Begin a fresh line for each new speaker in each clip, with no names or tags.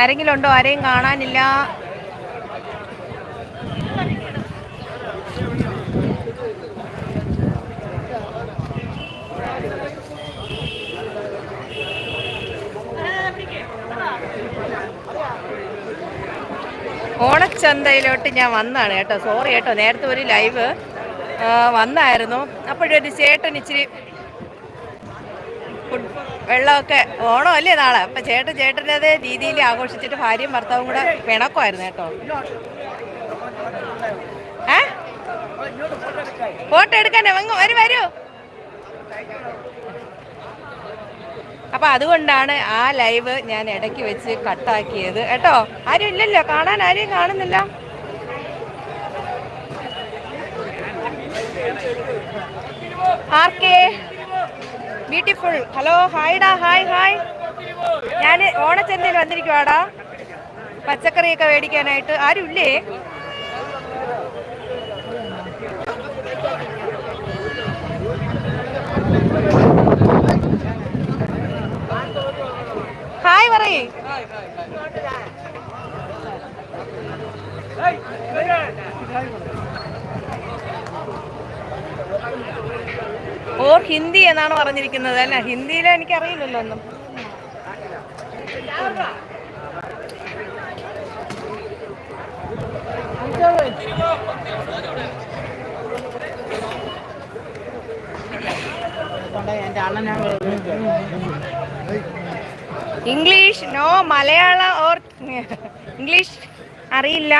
ആരെങ്കിലും ഉണ്ടോ? ആരെയും കാണാനില്ല. ഓണച്ചന്തയിലോട്ട് ഞാൻ വന്നതാണ് കേട്ടോ. സോറി കേട്ടോ നേരത്തെ ഒരു ലൈവ് വന്നായിരുന്നു. അപ്പോഴൊരു ചേട്ടൻ ഇച്ചിരി ഫുഡ് വെള്ളമൊക്കെ അല്ലേ നാളെ? അപ്പം ചേട്ടൻ ചേട്ടന്റെതേ രീതിയിൽ ആഘോഷിച്ചിട്ട് ഭാര്യയും ഭർത്താവും കൂടെ പിണക്കമായിരുന്നു കേട്ടോ. ഏ? ഫോട്ടോ എടുക്കാനോ അങ്ങ് വരും വരൂ. അപ്പൊ അതുകൊണ്ടാണ് ആ ലൈവ് ഞാൻ ഇടയ്ക്ക് വെച്ച് കട്ടാക്കിയത്. കേട്ടോ? ആരും ഇല്ലല്ലോ? കാണാൻ ആരെയും കാണുന്നില്ല? ആർക്കേ? ബ്യൂട്ടിഫുൾ ഹലോ ഹായ്ഡാ ഹായ് ഹായ് ഞാൻ ഓണച്ചന്തയിൽ വന്നിരിക്കുവാടാ. പച്ചക്കറിയൊക്കെ മേടിക്കാനായിട്ട്. ആരും ഇല്ലേ ഹായ് പറയേ ഓർ ഹിന്ദി എന്നാണ് പറഞ്ഞിരിക്കുന്നത് അല്ല? ഹിന്ദിയിൽ എനിക്ക് അറിയില്ലല്ലോ ഒന്നും. English no Malayalam or English അറിയില്ല.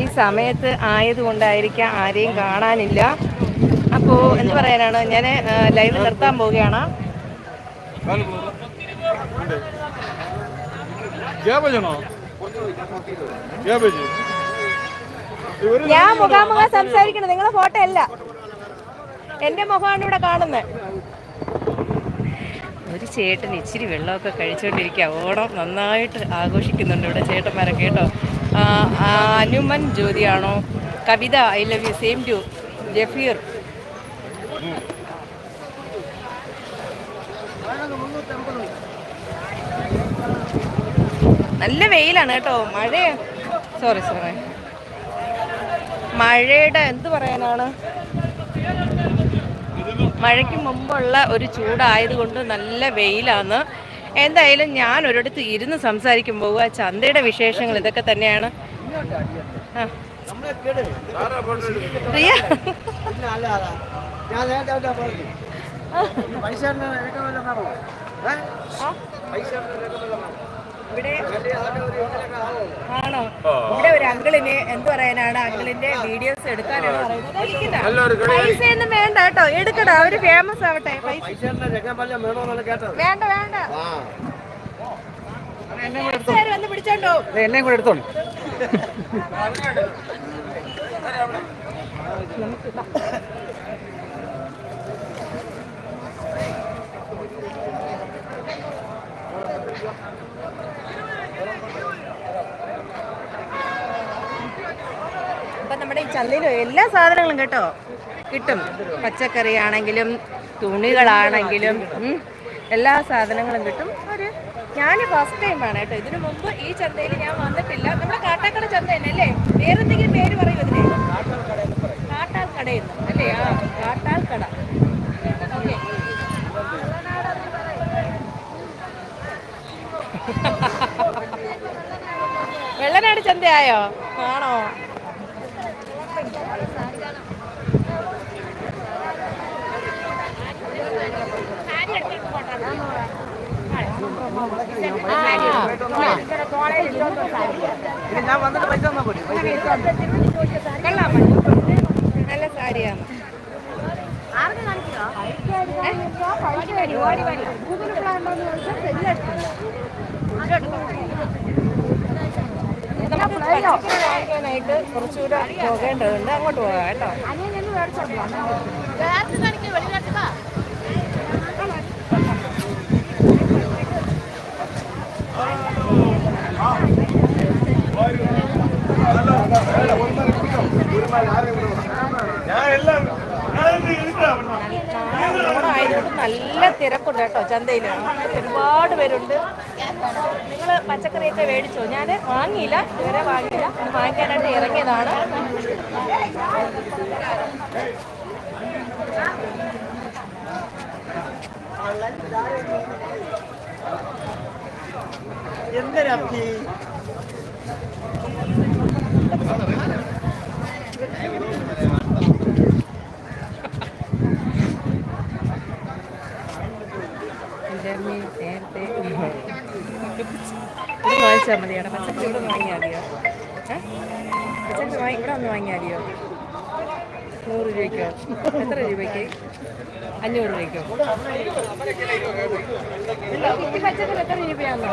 ഈ സമയത്ത് ആയതുകൊണ്ടായിരിക്കാം ആരെയും കാണാനില്ല. അപ്പോൾ എന്ത് പറയാനാണ്? ഞാൻ ലൈവ് നിർത്താൻ പോവുകയാണ്. ഞാൻ മുഖാമുഖം സംസാരിക്കണം നിങ്ങളെ ഫോട്ടോ അല്ല. എന്റെ മുഖമാണ് ഇവിടെ കാണുന്നത്. ഒരു ചേട്ടൻ ഇച്ചിരി വെള്ളമൊക്കെ കഴിച്ചുകൊണ്ടിരിക്കുക ഓണം നന്നായിട്ട് ആഘോഷിക്കുന്നുണ്ട് ഇവിടെ ചേട്ടന്മാരൊക്കെ കേട്ടോ. അനുമൻ ജ്യോതിയാണോ? Kavitha I love you same to Jafeer. നല്ല വെയിലാണ് കേട്ടോ. മഴ സോറി സോറി മഴയുടെ എന്ത് പറയാനാണ്? മഴയ്ക്ക് മുമ്പുള്ള ഒരു ചൂടായതുകൊണ്ട് നല്ല വെയിലാണ്. എന്തായാലും ഞാൻ ഒരിടത്ത് ഇരുന്ന് സംസാരിക്കുമ്പോൾ ആ ചന്തയുടെ വിശേഷങ്ങൾ ഇതൊക്കെ തന്നെയാണ്.
പൈസ
ഇവിടെ ആണോ? ഇവിടെ ഒരു അങ്കിളിന് എന്ത് പറയാനാണ്? അങ്കിളിന്റെ വീഡിയോസ് എടുക്കാനാണ് പറയുന്നത്. പൈസ ഒന്നും വേണ്ട കേട്ടോ. എടുക്കടാ അവർ ഫേമസ് ആവട്ടെ. വേണ്ട വേണ്ട.
ആ.
ആര് വന്ന് പിടിച്ചോണ്ടോ?
എല്ലാം കൂടെ എടുത്തോളൂ
അപ്പൊ നമ്മുടെ ഈ ചന്തയിലും എല്ലാ സാധനങ്ങളും കേട്ടോ കിട്ടും. പച്ചക്കറി ആണെങ്കിലും തുണികളാണെങ്കിലും എല്ലാ സാധനങ്ങളും കിട്ടും. ഒരു ഞാൻ ഫസ്റ്റ് ടൈം ആണ് കേട്ടോ. ഇതിനു മുമ്പ് ഈ ചന്തയിൽ ഞാൻ വന്നിട്ടില്ല. നമ്മുടെ കാട്ടാക്കട ചന്ത തന്നെ അല്ലേ? വേറെന്തെങ്കിലും പേര് പറയൂ ഇതിന്. കാട്ടാൽ കടയിൽ അല്ലേ? ആ കാട്ടാൽ കട വെള്ളനാട് ചന്തയായോ? ആണോ? നല്ല സാരിയാണ് ായിട്ട് കുറച്ചുകൂടെ പോകേണ്ടതുണ്ട് അങ്ങോട്ട് പോകാം കേട്ടോ നല്ല തിരക്കുണ്ട് കേട്ടോ ചന്തയിൽ ഒരുപാട് പേരുണ്ട്. നിങ്ങൾ പച്ചക്കറിയൊക്കെ മേടിച്ചോ? ഞാൻ വാങ്ങിയില്ല ഇതുവരെ വാങ്ങിയില്ല. വാങ്ങിക്കാനായിട്ട് ഇറങ്ങിയതാണ്.
എന്തിനാ
എന്റെ അമ്മ നേരത്തെ വാങ്ങിച്ചാൽ മതിയാണ് പച്ചക്കറി ഇവിടെ വാങ്ങിയാൽ മതിയോ? പച്ചക്കറി ഇവിടെ ഒന്ന് വാങ്ങിയാൽ മതിയോ നൂറ് എത്ര രൂപയ്ക്ക് അഞ്ഞൂറ് രൂപയ്ക്കോ പച്ചക്കറി എത്ര രൂപയാണോ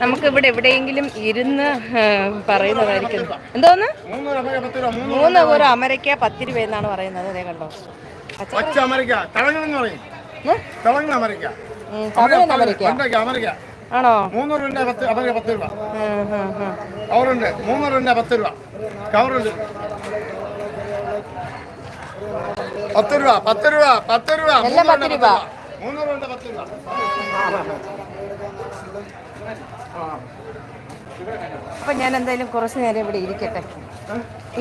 നമുക്ക് ഇവിടെ എവിടെയെങ്കിലും ഇരുന്ന് പറയുന്നതായിരിക്കും. എന്തോന്ന്?
മൂന്ന്
ഒരു അമരയ്ക്ക പത്ത് രൂപ എന്നാണ് പറയുന്നത്. അതേ കണ്ടോ. ആണോ?
മൂന്നൂറ് രൂപ പത്ത് രൂപ. കവറുണ്ട്. മൂന്നൂറ് രൂപ പത്ത് രൂപ. കവറുണ്ട്. പത്ത് രൂപ പത്ത് രൂപ പത്ത് രൂപ. മൂന്നൂറ് രൂപ. പത്ത് രൂപ.
അപ്പൊ ഞാൻ എന്തായാലും കുറച്ച് നേരം ഇവിടെ ഇരിക്കട്ടെ.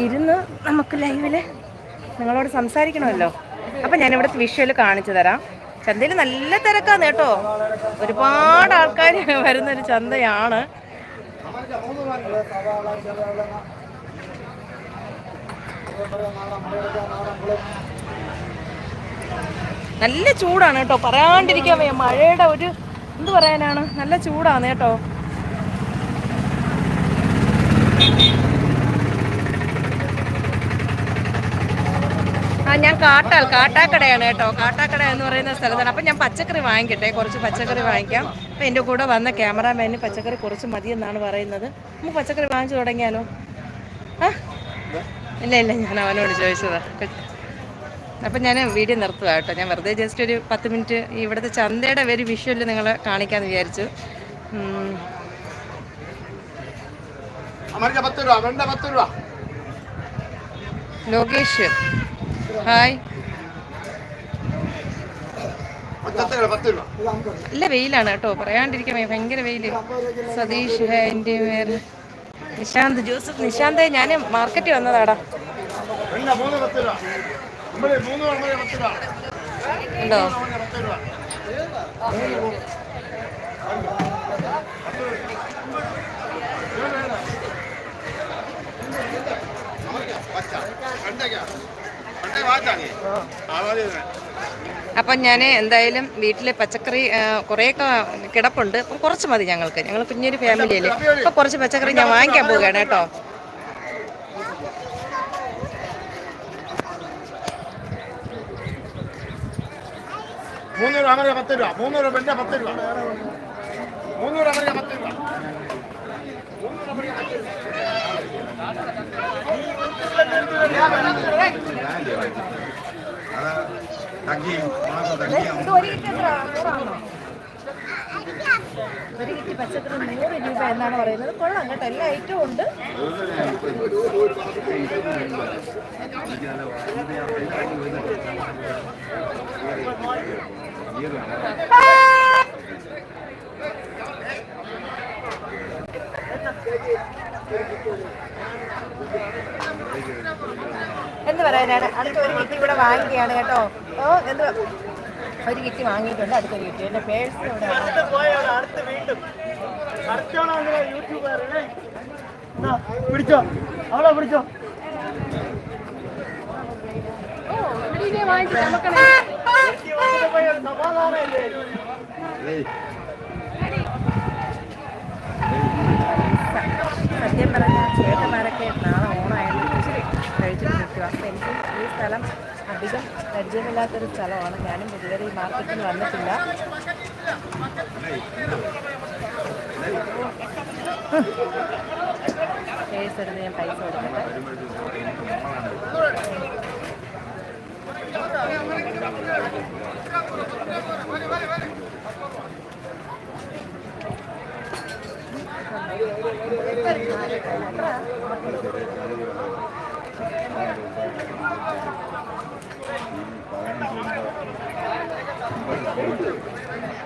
ഇരുന്ന് നമുക്ക് ലൈവിൽ നിങ്ങളോട് സംസാരിക്കണമല്ലോ. അപ്പൊ ഞാൻ ഇവിടുത്തെ വിഷ്വൽ കാണിച്ചു തരാം. ചന്തയിൽ നല്ല തിരക്കാന്ന് കേട്ടോ. ഒരുപാട് ആൾക്കാർ വരുന്നൊരു ചന്തയാണ്. നല്ല ചൂടാണ് കേട്ടോ. പറയാണ്ടിരിക്കാൻ വയ്യ. മഴയുടെ ഒരു എന്ത് പറയാനാണ്? നല്ല ചൂടാണ് കേട്ടോ. ആ ഞാൻ കാട്ടാൽ കാട്ടാക്കടയാണ് കേട്ടോ. കാട്ടാക്കട എന്ന് പറയുന്ന സ്ഥലത്താണ്. അപ്പം ഞാൻ പച്ചക്കറി വാങ്ങിക്കട്ടെ കുറച്ച് പച്ചക്കറി വാങ്ങിക്കാം. അപ്പം എന്റെ കൂടെ വന്ന ക്യാമറാമാന് പച്ചക്കറി കുറച്ച് മതി എന്നാണ് പറയുന്നത്. നമുക്ക് പച്ചക്കറി വാങ്ങിച്ചു തുടങ്ങിയാലോ? ആ? ഇല്ല ഇല്ല ഞാൻ അവനോട് ചോദിച്ചതാ. അപ്പം ഞാൻ വീഡിയോ നിർത്തുക കേട്ടോ. ഞാൻ വെറുതെ ജസ്റ്റ് ഒരു പത്ത് മിനിറ്റ് ഇവിടുത്തെ ചന്തയുടെ ഒരു വിഷ്വൽ നിങ്ങളെ കാണിക്കാമെന്ന് വിചാരിച്ചു. ലോകേഷ്. ഹായ്. നല്ല വെയിലാണ് കേട്ടോ. പറയാണ്ടിരിക്കാൻ ഭയങ്കര വെയിൽ. സതീഷ് എന്റെ പേര്. നിശാന്ത് ജോസഫ് നിശാന്ത് ഞാൻ മാർക്കറ്റിൽ വന്നതാടാ. ഉണ്ടോ?
അമരി
അപ്പം ഞാൻ എന്തായാലും വീട്ടിൽ പച്ചക്കറി കുറെയൊക്കെ കിടപ്പുണ്ട്. അപ്പോൾ കുറച്ച് മതി ഞങ്ങൾക്ക്. ഞങ്ങൾ കുഞ്ഞൊരു ഫാമിലിയല്ലേ അപ്പോൾ കുറച്ച് പച്ചക്കറി ഞാൻ വാങ്ങിക്കാൻ പോവുകയാണ് കേട്ടോ.
മൂന്നൂറ് അമരിക്ക പത്ത് രൂപ. വെണ്ട പത്ത് രൂപ. പത്ത് രൂപ.
ഒരു കിറ്റ് പച്ചക്കറി നൂറ് രൂപ എന്നാണ് പറയുന്നത് കൊള്ളാം കേട്ടോ എല്ലാ ഐറ്റവും ഉണ്ട് എന്ത് പറയാനാണ്. അടുത്ത ഒരു കിറ്റി ഇവിടെ വാങ്ങിക്കുകയാണ് കേട്ടോ. ഓ എന്ത്? ഒരു കിറ്റി വാങ്ങിയിട്ടുണ്ട്. അടുത്തൊരു കിറ്റ്. എന്റെ പേഴ്സ് ഇവിടെ
അടുത്ത് പിടിച്ചോ. അവളെ പിടിച്ചോ.
ഓ, ഇവിടെ ഇതേ വാങ്ങിച്ചു നമുക്കണേ.
സമാധാനമല്ലേ
ഇല്ലാത്തൊരു സ്ഥലമാണ്. ഞാനും ഇതുവരെ ഈ മാർക്കറ്റിൽ വന്നിട്ടില്ല. കേസ് എടുത്ത് ഞാൻ പൈസ കൊടുക്കട്ടെ.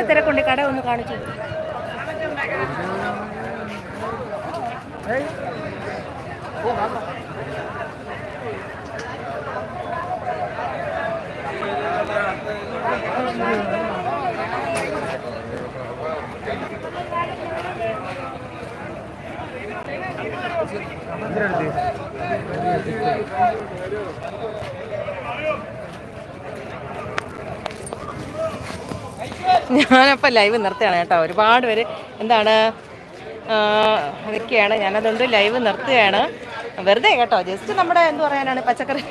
ഒരുപാട് തിരക്കുണ്ട് കട ഒന്ന് കാണിച്ചു. ഞാനപ്പോൾ ലൈവ് നിർത്തുകയാണ് കേട്ടോ. ഒരുപാട് പേര് എന്താണ് അതൊക്കെയാണ് ഞാനതുകൊണ്ട് ലൈവ് നിർത്തുകയാണ്. വെറുതെ കേട്ടോ. ജസ്റ്റ് നമ്മുടെ എന്ത് പറയാനാണ് പച്ചക്കറി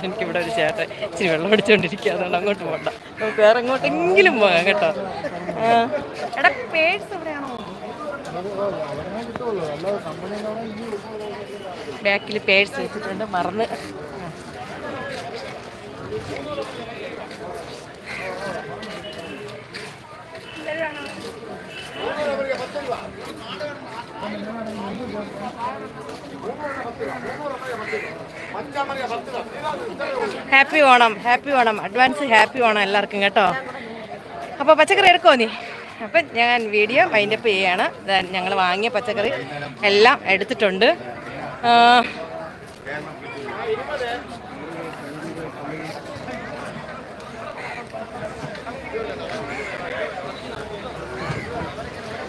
എനിക്കിവിടെ ഒരു ചേട്ടൻ ഇച്ചിരി വെള്ളം അടിച്ചുകൊണ്ടിരിക്കുക അതുകൊണ്ട് അങ്ങോട്ട് പോകണ്ട നമുക്ക് വേറെ എങ്ങോട്ടെങ്കിലും പോകാം കേട്ടോ. എടാ പേഴ്സ് എവിടെയാണോ? ബാക്കിൽ പേഴ്സ് വെച്ചിട്ടുണ്ട് മറന്ന്
പച്ചാമറിയ പത്ത് രൂപ
happy Onam happy Onam. Advance happy Onam എല്ലാവർക്കും കേട്ടോ. അപ്പോൾ പച്ചക്കറി എടുക്കോ നീ? അപ്പം ഞാൻ വീഡിയോ വൈൻഡപ്പ് ചെയ്യുകയാണ് ഞങ്ങൾ വാങ്ങിയ പച്ചക്കറി എല്ലാം എടുത്തിട്ടുണ്ട്.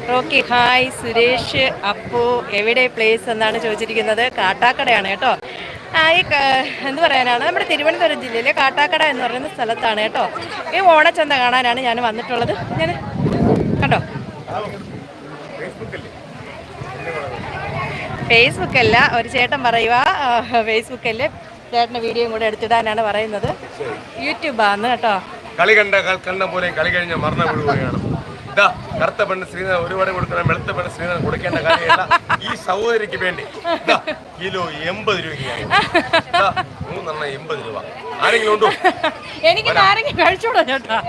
റോക്കി ഹായ് സുരേഷ് അപ്പു എവിടെ പ്ലേസ് എന്നാണ് ചോദിച്ചിരിക്കുന്നത്? കാട്ടാക്കടയാണ് കേട്ടോ. ആ ഈ എന്ത് പറയാനാണ്? നമ്മുടെ തിരുവനന്തപുരം ജില്ലയിലെ കാട്ടാക്കട എന്ന് പറയുന്ന സ്ഥലത്താണ് കേട്ടോ. ഈ ഓണച്ചന്ത കാണാനാണ് ഞാൻ വന്നിട്ടുള്ളത്. ഞാൻ കണ്ടോ? ഫേസ്ബുക്കല്ല ഒരു ചേട്ടൻ പറയുക ഫേസ്ബുക്കല്ലേ ചേട്ടന്റെ വീഡിയോയും കൂടെ എടുത്തിടാനാണ് പറയുന്നത്. യൂട്യൂബാണ് കേട്ടോ.
കളി കണ്ട കണ്ട പോലെ കളി കഴിഞ്ഞ മറന്നു ഇതാ കറുത്ത പെണ്ണ് ശ്രീധരൻ ഒരുപാട് കൊടുക്കണം വെളുത്ത പെണ്ണ് ശ്രീധരൻ കൊടുക്കേണ്ട കാര്യമില്ല. ഈ സഹോദരിക്ക് വേണ്ടി. കിലോ എൺപത് രൂപയ്ക്കാണ് ഇതാ മൂന്നെണ്ണം എൺപത് രൂപ. ആരെങ്കിലും ഉണ്ടോ?
എനിക്ക് നാരങ്ങ കഴിച്ചോളൂ ചേട്ടാ.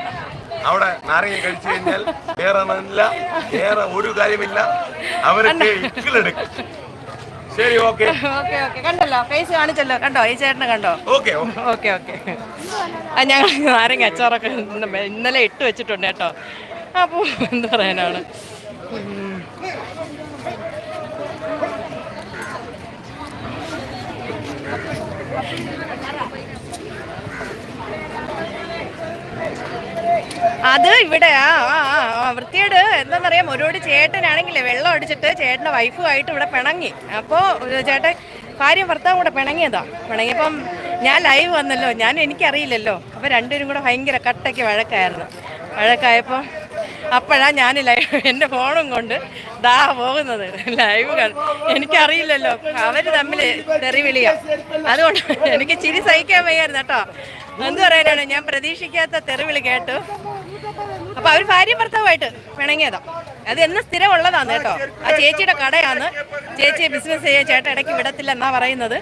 അവിടെ നാരങ്ങ കഴിച്ചു കഴിഞ്ഞാൽ വേറെ ഒന്നുമില്ല വേറെ ഒരു കാര്യമില്ല. അവരൊക്കെ ഇക്കിലെടുക്കും ശരി ഓക്കെ.
Okay okay. കണ്ടല്ലോ ഫേസ് കാണിച്ചല്ലോ. കണ്ടോ ഈ ചേട്ടനെ കണ്ടോ?
Okay
okay. ഓക്കെ ഞങ്ങൾ നാരങ്ങ അച്ചാറൊക്കെ ഇന്ന് ഇന്നലെ ഇട്ട് വെച്ചിട്ടുണ്ട് കേട്ടോ. അപ്പോൾ എന്താ പറയാനാണ്? അത് ഇവിടെ ആ ആ, വൃത്തിയേട് എന്താണെന്നറിയാം ഒരുപാട് ചേട്ടനാണെങ്കിലേ വെള്ളം അടിച്ചിട്ട് ചേട്ടന്റെ വൈഫുമായിട്ട് ഇവിടെ പിണങ്ങി. അപ്പോൾ ചേട്ടൻ ഭാര്യ ഭർത്താവും കൂടെ പിണങ്ങിയതാ. പിണങ്ങിയപ്പം ഞാൻ ലൈവ് വന്നല്ലോ ഞാൻ എനിക്കറിയില്ലല്ലോ. അപ്പോൾ രണ്ടുപേരും കൂടെ ഭയങ്കര കട്ടയ്ക്ക് വഴക്കായിരുന്നു. വഴക്കായപ്പോൾ അപ്പോഴാണ് ഞാൻ ലൈവ് എന്റെ ഫോണും കൊണ്ട് ദാ പോകുന്നത്. ലൈവ് എനിക്കറിയില്ലല്ലോ. അവർ തമ്മിൽ തെറി തെറിവിളിയാ അതുകൊണ്ട് എനിക്ക് ചിരി സഹിക്കാൻ വയ്യായിരുന്നു കേട്ടോ. എന്ത് പറയാനാണ്? ഞാൻ പ്രതീക്ഷിക്കാത്ത തെറിവിളി കേട്ടു. അപ്പൊ അവർ ഭാര്യ ഭർത്താവായിട്ട് പിണങ്ങിയതാ. അത് എന്ന് സ്ഥിരം ഉള്ളതാണ് കേട്ടോ. ആ ചേച്ചിയുടെ കടയാണ്. ചേച്ചിയെ ബിസിനസ് ചെയ്യാൻ ചേട്ടൻ ഇടയ്ക്ക് വിടത്തില്ല എന്നാ പറയുന്നത്.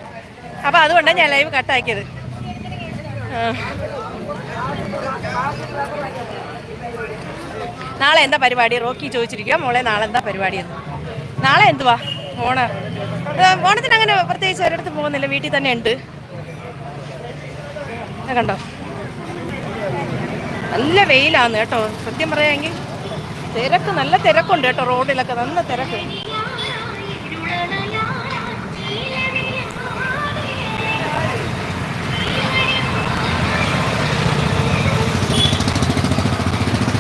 അപ്പൊ അതുകൊണ്ടാണ് ഞാൻ ലൈവ് കട്ടാക്കിയത്. ആ. നാളെ എന്താ പരിപാടി? റോക്കി ചോദിച്ചിരിക്കുക മോളെ നാളെ എന്താ പരിപാടി എന്ന്. നാളെ എന്തുവാ? ഓണ ഓണത്തിന് അങ്ങനെ പ്രത്യേകിച്ച് ഒരിടത്ത് പോകുന്നില്ല. വീട്ടിൽ തന്നെ ഉണ്ട്. കണ്ടോ? നല്ല വെയിലാണ് കേട്ടോ. സത്യം പറയാമെങ്കിൽ തിരക്ക് നല്ല തിരക്കുണ്ട് കേട്ടോ. റോഡിലൊക്കെ നല്ല തിരക്ക്.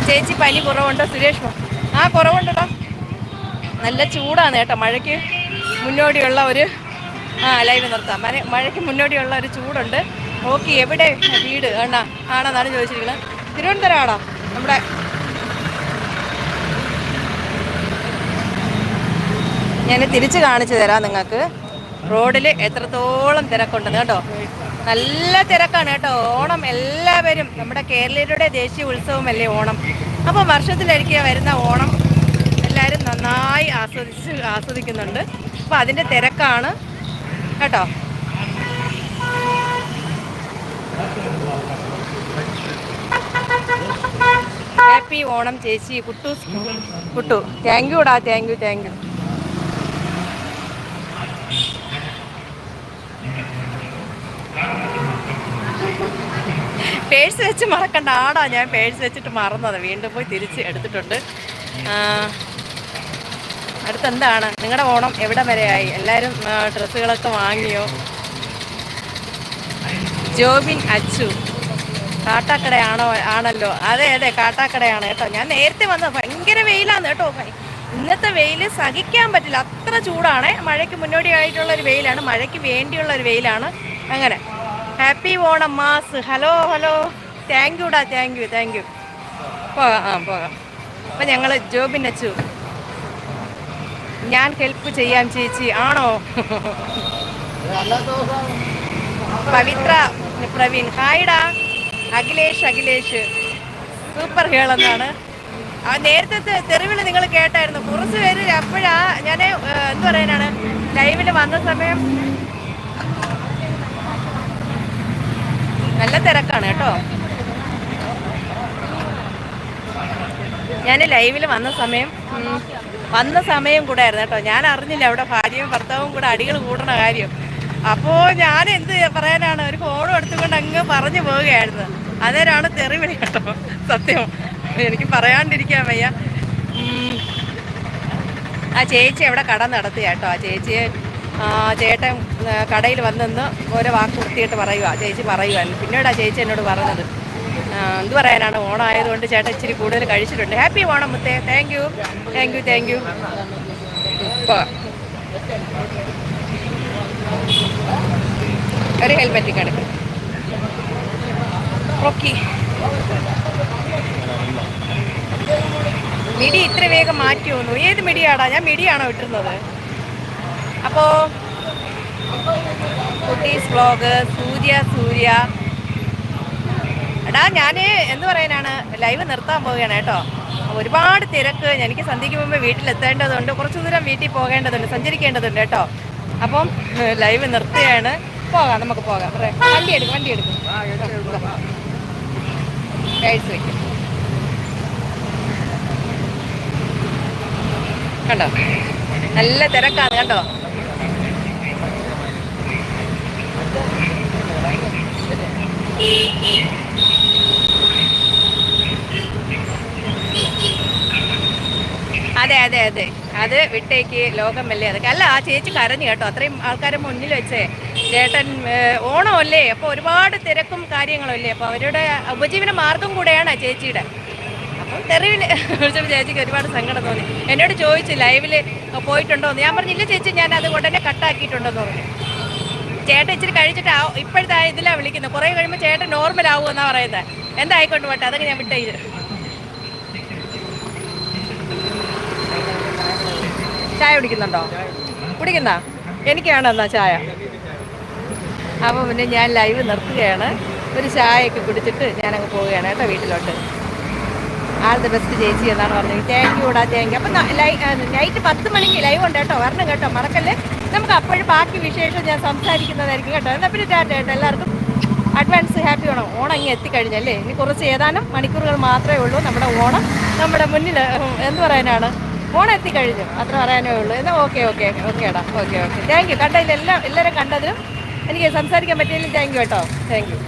ചേച്ചി പനി കുറവുണ്ടോ സുരേഷ് ആ കുറവുണ്ടല്ലോ നല്ല ചൂടാണ് കേട്ടോ. മഴയ്ക്ക് മുന്നോടിയുള്ള ഒരു ആ ലൈവ് നിർത്താം. മഴ മഴയ്ക്ക് മുന്നോടിയുള്ള ഒരു ചൂടുണ്ട്. ഓക്കെ എവിടെ വീട്? ആണോ ആണെന്നാണ് ചോദിച്ചിരിക്കുന്നത്. തിരുവനന്തപുരം ആണോ നമ്മുടെ ഞാൻ തിരിച്ച് കാണിച്ചു തരാം നിങ്ങൾക്ക്. റോഡിൽ എത്രത്തോളം തിരക്കുണ്ടെന്ന് കേട്ടോ. നല്ല തിരക്കാണ് കേട്ടോ. ഓണം എല്ലാവരും നമ്മുടെ കേരളീയരുടെ ദേശീയ ഉത്സവമല്ലേ ഓണം. അപ്പോൾ വർഷത്തിലൊരിക്കൽ വരുന്ന ഓണം എല്ലാവരും നന്നായി ആസ്വദിച്ച് ആസ്വദിക്കുന്നുണ്ട്. അപ്പോൾ അതിന്റെ തിരക്കാണ് കേട്ടോ. ഹാപ്പി ഓണം ചേച്ചി Kuttu. Kuttu. Thank യുടാ thank you thank you purse വെച്ച് മറക്കണ്ട. ആടാ ഞാൻ പേഴ്സ് വെച്ചിട്ട് മറന്നത്. വീണ്ടും പോയി തിരിച്ച് എടുത്തിട്ടുണ്ട്. അടുത്തെന്താണ് നിങ്ങളുടെ ഓണം എവിടെ വരെയായി എല്ലാവരും ഡ്രസ്സുകളൊക്കെ വാങ്ങിയോ? ജോബിൻ അച്ചു. കാട്ടാക്കടയാണോ ആണല്ലോ? അതെ അതെ കാട്ടാക്കടയാണ് കേട്ടോ. ഞാൻ നേരത്തെ വന്നത് ഭയങ്കര വെയിലാണ് കേട്ടോ. ഇന്നത്തെ വെയിൽ സഹിക്കാൻ പറ്റില്ല. അത്ര ചൂടാണ്. മഴയ്ക്ക് മുന്നോടിയായിട്ടുള്ള ഒരു വെയിലാണ്. മഴയ്ക്ക് വേണ്ടിയുള്ള ഒരു വെയിലാണ്. അങ്ങനെ. Happy Onam mass hello hello thank യുടാ thank you thank you പോകാം ആ പോകാം. അപ്പം ഞങ്ങൾ ജോബിൻ അച്ചു. ഞാൻ ഹെൽപ്പ് ചെയ്യാം ചേച്ചി. ആണോ? പവിത്ര പ്രവീൺ. ഹായ്ഡാ അഖിലേഷ് അഖിലേഷ്. സൂപ്പർ ഹേൾ എന്നാണ്. ആ നേരത്തെ തെരുവിൽ നിങ്ങൾ കേട്ടായിരുന്നു. കുറച്ച് പേര് അപ്പോഴാ ഞാൻ എന്ത് പറയാനാണ്? ലൈവിൽ വന്ന സമയം നല്ല തിരക്കാണ് കേട്ടോ. ഞാൻ ലൈവിൽ വന്ന സമയം വന്ന സമയം കൂടെ ആയിരുന്നു കേട്ടോ. ഞാൻ അറിഞ്ഞില്ല അവിടെ ഭാര്യയും ഭർത്താവും കൂടെ അടികൾ കൂടണ കാര്യം. അപ്പോ ഞാൻ എന്ത് പറയാനാണ് ഒരു ഫോണും എടുത്തുകൊണ്ട് അങ്ങ് പറഞ്ഞു പോവുകയായിരുന്നു. അതേരാണ് തെറിവിളി കേട്ടോ. സത്യം. എനിക്ക് പറയാണ്ടിരിക്കാൻ വയ്യ. ആ ചേച്ചി അവിടെ കട നടത്തി കേട്ടോ. ആ ചേച്ചിയെ ചേട്ടൻ കടയിൽ വന്നെന്ന് ഓരോ വാക്ക് കുത്തിയിട്ട് പറയുക ചേച്ചി പറയുവാൻ പിന്നീട് ചേച്ചി എന്നോട് പറഞ്ഞത്. എന്ത് പറയാനാണ്? ഓണമായതുകൊണ്ട് ചേട്ടൻ ഇച്ചിരി കൂടുതൽ കഴിച്ചിട്ടുണ്ട്. ഹാപ്പി ഓണം മുത്തേ. Thank you thank you thank you ഒരു ഹെൽമെറ്റ് കിടക്കും ഓക്കെ മിടി ഇത്ര വേഗം മാറ്റി വന്നു ഏത് മിടിയാടാ? ഞാൻ മിടിയാണോ ഇട്ടിരുന്നത്? അപ്പോ കുട്ടീസ് വ്ളോഗ് സൂര്യ സൂര്യ. എടാ ഞാൻ എന്ത് പറയാനാണ് ലൈവ് നിർത്താൻ പോവുകയാണ് കേട്ടോ. ഒരുപാട് തിരക്ക്. എനിക്ക് സന്ധ്യയ്ക്ക് മുമ്പ് വീട്ടിലെത്തേണ്ടതുണ്ട്. കുറച്ചു ദൂരം വീട്ടിൽ പോകേണ്ടതുണ്ട് സഞ്ചരിക്കേണ്ടതുണ്ട് കേട്ടോ. അപ്പം ലൈവ് നിർത്തുകയാണ്. പോകാം നമുക്ക് പോകാം. വണ്ടി എടുക്കും വണ്ടി എടുക്കും. കണ്ടോ? നല്ല തിരക്കാണ് കണ്ടോ അതെ അതെ അതെ. അത് വിട്ടേക്ക് ലോകം ലോകമല്ലേ അതൊക്കെ. അല്ല ആ ചേച്ചി കരഞ്ഞു കേട്ടോ. അത്രയും ആൾക്കാരെ മുന്നിൽ വെച്ചേ. ചേട്ടൻ ഓണമല്ലേ? അപ്പോൾ ഒരുപാട് തിരക്കും കാര്യങ്ങളും അല്ലേ അപ്പോൾ അവരുടെ ഉപജീവന മാർഗം കൂടെയാണ് ആ ചേച്ചിയുടെ. അപ്പം തെറിവിൽ ചേച്ചിക്ക് ഒരുപാട് സങ്കടം തോന്നി. എന്നോട് ചോദിച്ചു ലൈവിൽ പോയിട്ടുണ്ടോ എന്ന് ഞാൻ പറഞ്ഞില്ല ചേച്ചി ഞാൻ അത് ഉടനെ കട്ടാക്കിയിട്ടുണ്ടെന്ന് പറഞ്ഞു. ചേട്ടൻ ഇച്ചിരി കഴിച്ചിട്ട് ഇപ്പോഴത്തെ ഇതിലാണ് വിളിക്കുന്നത്. കുറേ കഴിയുമ്പോൾ ചേട്ടൻ നോർമൽ ആവുമെന്നാണ് പറയുന്നത് എന്തായിക്കൊണ്ട് പോട്ടെ അതൊക്കെ ഞാൻ വിട്ടേ. ചായ കുടിക്കുന്നുണ്ടോ? കുടിക്കുന്ന? എനിക്ക് വേണം എന്നാ ചായ. അപ്പോൾ പിന്നെ ഞാൻ ലൈവ് നിർത്തുകയാണ്. ഒരു ചായയൊക്കെ കുടിച്ചിട്ട് ഞാനങ്ങ് പോവുകയാണ് കേട്ടോ വീട്ടിലോട്ട്. ആൾ ദ ബെസ്റ്റ് ചേച്ചി എന്നാണ് പറഞ്ഞത്. താങ്ക് യു ഡാ താങ്ക് യു അപ്പം നൈറ്റ് പത്ത് മണിക്ക് ലൈവ് ഉണ്ട് കേട്ടോ. വരണം കേട്ടോ മറക്കല്ലേ? നമുക്ക് അപ്പോഴും ബാക്കി വിശേഷം ഞാൻ സംസാരിക്കുന്നതായിരിക്കും കേട്ടോ. എന്നാൽ പിന്നെ ടാറ്റ കേട്ടോ എല്ലാവർക്കും അഡ്വാൻസ് ഹാപ്പി ഓണം ഓണം ഇങ്ങനെ എത്തിക്കഴിഞ്ഞല്ലേ ഇനി കുറച്ച് ഏതാനും മണിക്കൂറുകൾ മാത്രമേ ഉള്ളൂ നമ്മുടെ ഓണം. നമ്മുടെ മുന്നിൽ എന്ന് പറയാനാണ്? ഓണം എത്തിക്കഴിഞ്ഞു അത്ര പറയാനേ ഉള്ളൂ. എന്നാൽ ഓക്കെ ഓക്കെ ഓക്കെ എടാ ഓക്കെ ഓക്കെ താങ്ക് യു കണ്ടതിൽ എല്ലാം എല്ലാവരും കണ്ടതിലും എനിക്ക് സംസാരിക്കാൻ പറ്റിയതിലും താങ്ക് യു കേട്ടോ. Thank you